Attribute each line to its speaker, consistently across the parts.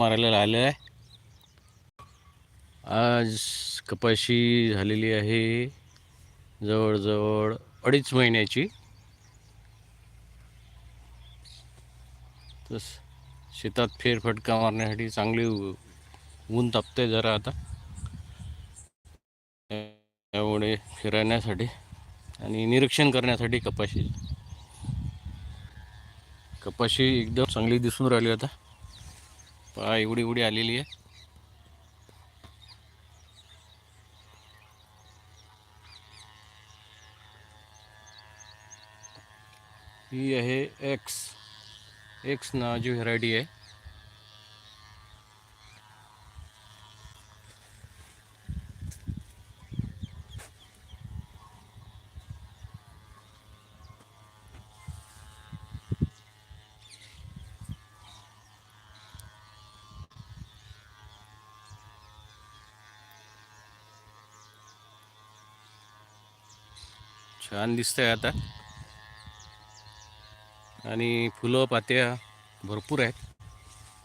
Speaker 1: मारायला आलेला आहे. आज कपाशी झालेली आहे जवळजवळ अडीच महिन्याची. तस शेतात फेरफटका मारण्यासाठी चांगली ऊन तापते जरा आता. त्यामुळे फिरण्यासाठी आणि निरीक्षण करण्यासाठी कपाशी. कपाशी एकदम चांगली दिसून राहिली आता. पहा एवढी एवढी आलेली आहे. ही आहे एक्स एक्स नावाची व्हेरायटी आहे. छान दिसतंय आता. आणि फुलं पात्या भरपूर आहेत.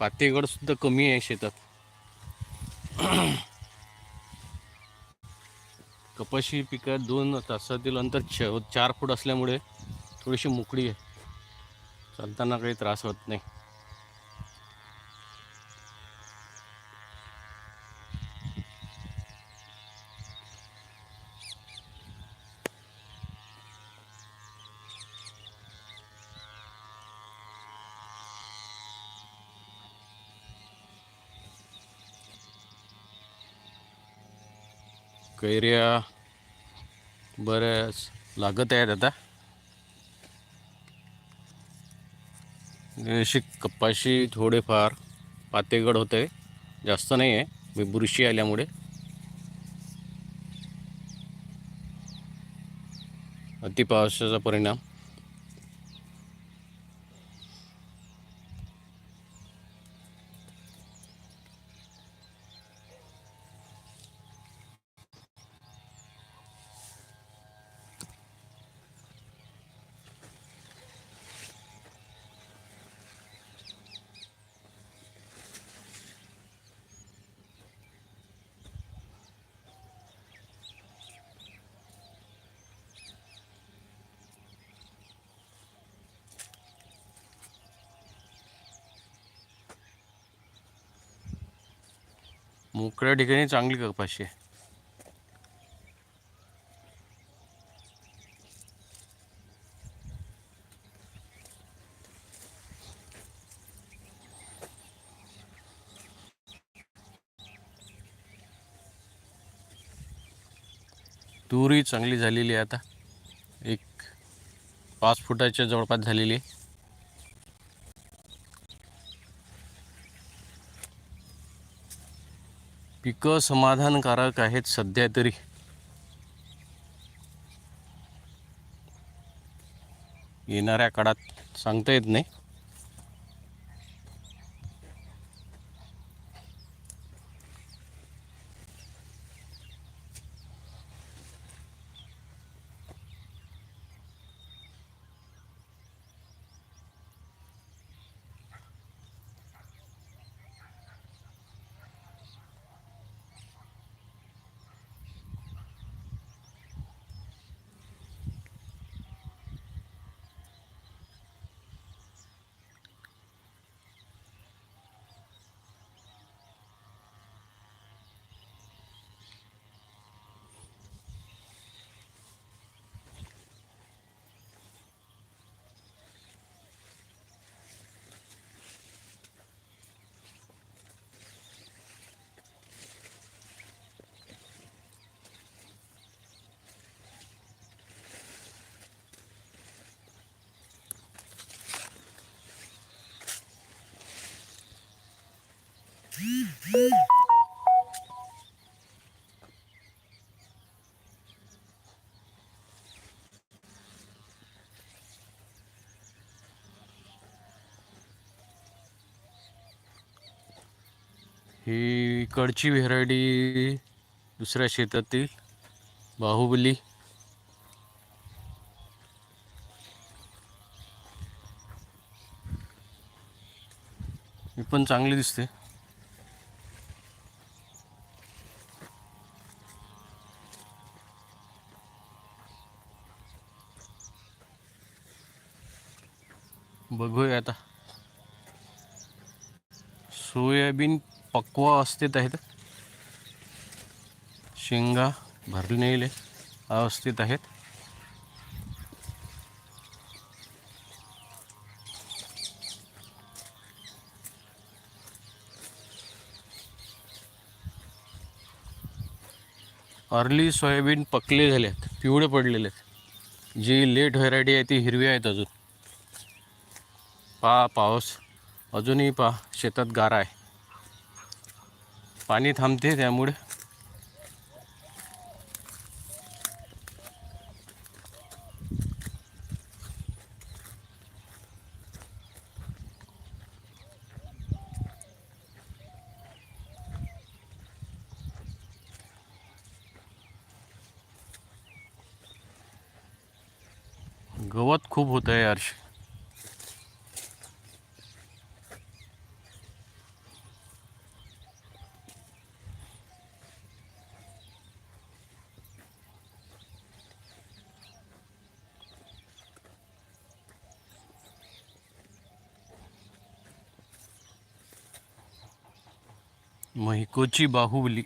Speaker 1: पातेगडसुद्धा कमी आहे शेतात. कपाशी पिकात दोन तासातील अंतर छ चार फूट असल्यामुळे थोडीशी मोकळी आहे. चालताना काही त्रास होत नाही. कैऱ्या बऱ्याच लागत आहेत आता. अशी कपाशी थोडेफार पातेगड होते जास्त नाही आहे मी बुरशी आल्यामुळे. अति पावसाचा परिणाम. मोकळ्या ठिकाणी चांगली कपाशी आहे. तूरही चांगली झालेली आहे आता. एक पाच फुटाच्या जवळपास झालेली आहे. पिकं समाधानकारक आहेत सध्या तरी. येणाऱ्या काळात सांगता येत नाही. ही इकडची व्हेरायटी दुसऱ्या शेतातील बाहुबली. ही पण चांगली दिसते बघूया आता सोयाबीन पक्व अवस्थेत आहेत शेंगा भरलेले अवस्थेत आहेत. अर्ली सोयाबीन पकले झाले आहेत पिवळे पडलेले आहेत. जी लेट व्हरायटी आहे ती हिरवी आहेत अजून. पा पाऊस. अजूनही पा शेतात गारा आहे. पाणी थांबते गवत खूप होत आहे यार। महिकोची बाहुबली.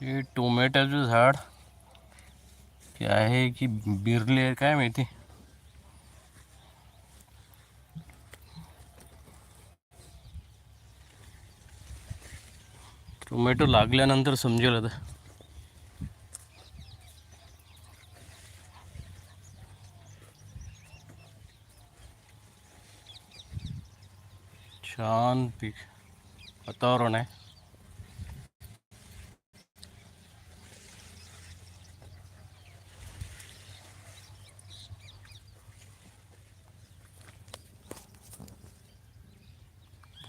Speaker 1: हे टोमॅटोचं झाड की आहे की बिरले आहे काय माहिती? टोमॅटो लागल्यानंतर समजेल आता. छान पीक वातावरण आहे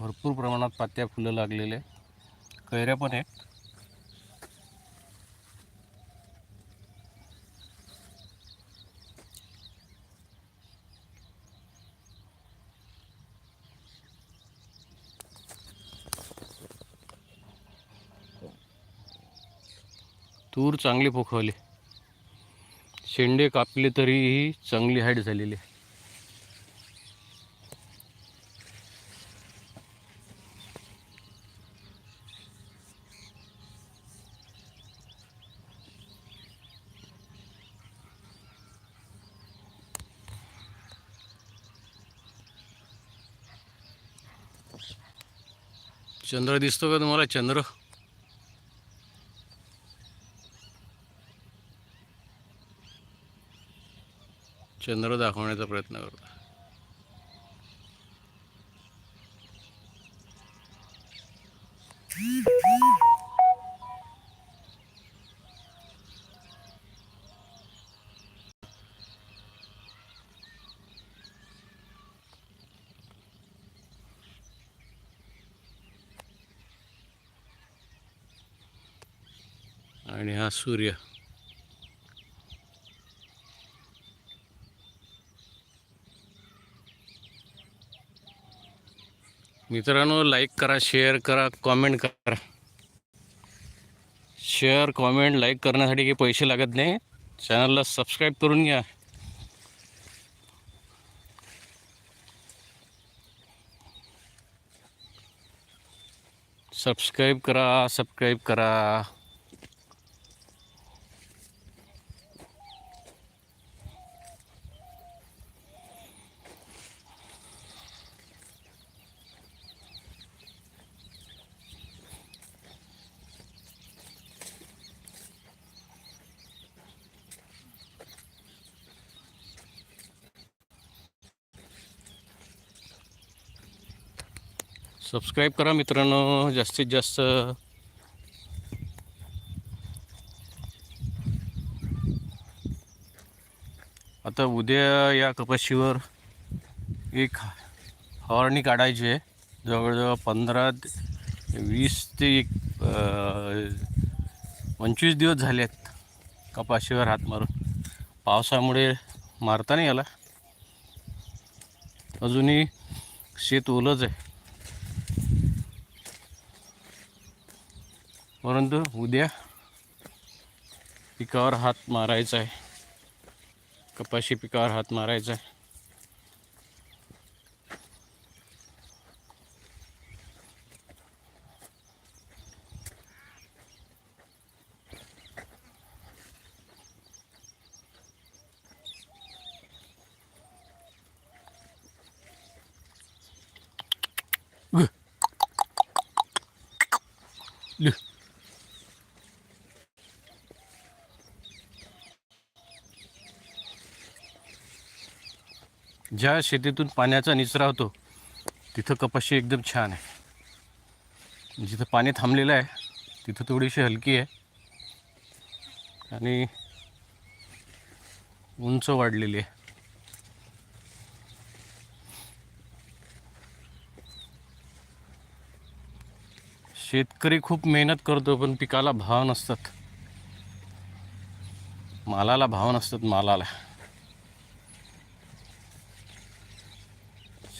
Speaker 1: भरपूर प्रमाणात पात्या फुलं लागलेले. कैऱ्या पण आहेत. तूर चांगली पोखवली. शेंडे कापले तरीही चांगली हाईट झालेली आहे. चंद्र दिसतो का तुम्हाला? चंद्र. चंद्र दाखवण्याचा प्रयत्न करतो. आणि हा सूर्य. मित्रांनो लाइक करा शेयर करा कॉमेंट करा. शेयर कॉमेंट लाइक करना काही पैसे लागत नाही. चॅनलला सबस्क्राईब करून घ्या. सबस्क्राईब करा सब्सक्राइब करा. सबस्क्राईब करा मित्रांनो जास्तीत जास्त. आता उद्या या कपाशीवर एक फवारणी काढायची आहे. जवळजवळ पंधरा वीस ते एक पंचवीस दिवस झाले आहेत कपाशीवर हात मारून. पावसामुळे मारता नाही आला. अजूनही शेत ओलंच आहे. परंतु उद्या पिकावर हात मारायचा आहे. कपाशी पिकावर हात मारायचा आहे. ज्या शेतीतून पाण्याचा निचरा होतो तिथं कपाशी एकदम छान आहे. जिथं पाणी थांबलेलं आहे तिथं थोडीशी हलकी आहे. आणि उंच वाढलेली आहे. शेतकरी खूप मेहनत करतो पण पिकाला भाव नसतात. मालाला भाव नसतात मालाला.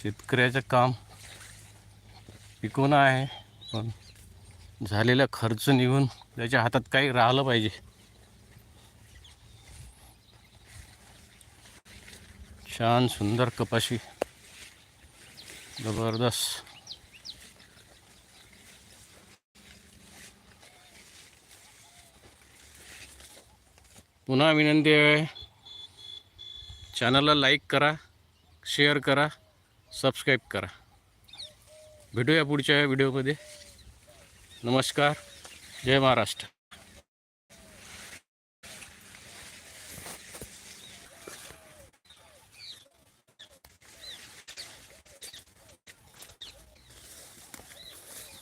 Speaker 1: शेतकऱ्याचं काम पिकवणं आहे पण झालेला खर्च निघून त्याच्या हातात काही राहिलं पाहिजे. छान सुंदर कपाशी. जबरदस्त. पुन्हा विनंती आहे चॅनलला लाईक करा शेअर करा. सबस्क्राईब करा. भेटूया पुढच्या व्हिडिओमध्ये. नमस्कार. जय महाराष्ट्र.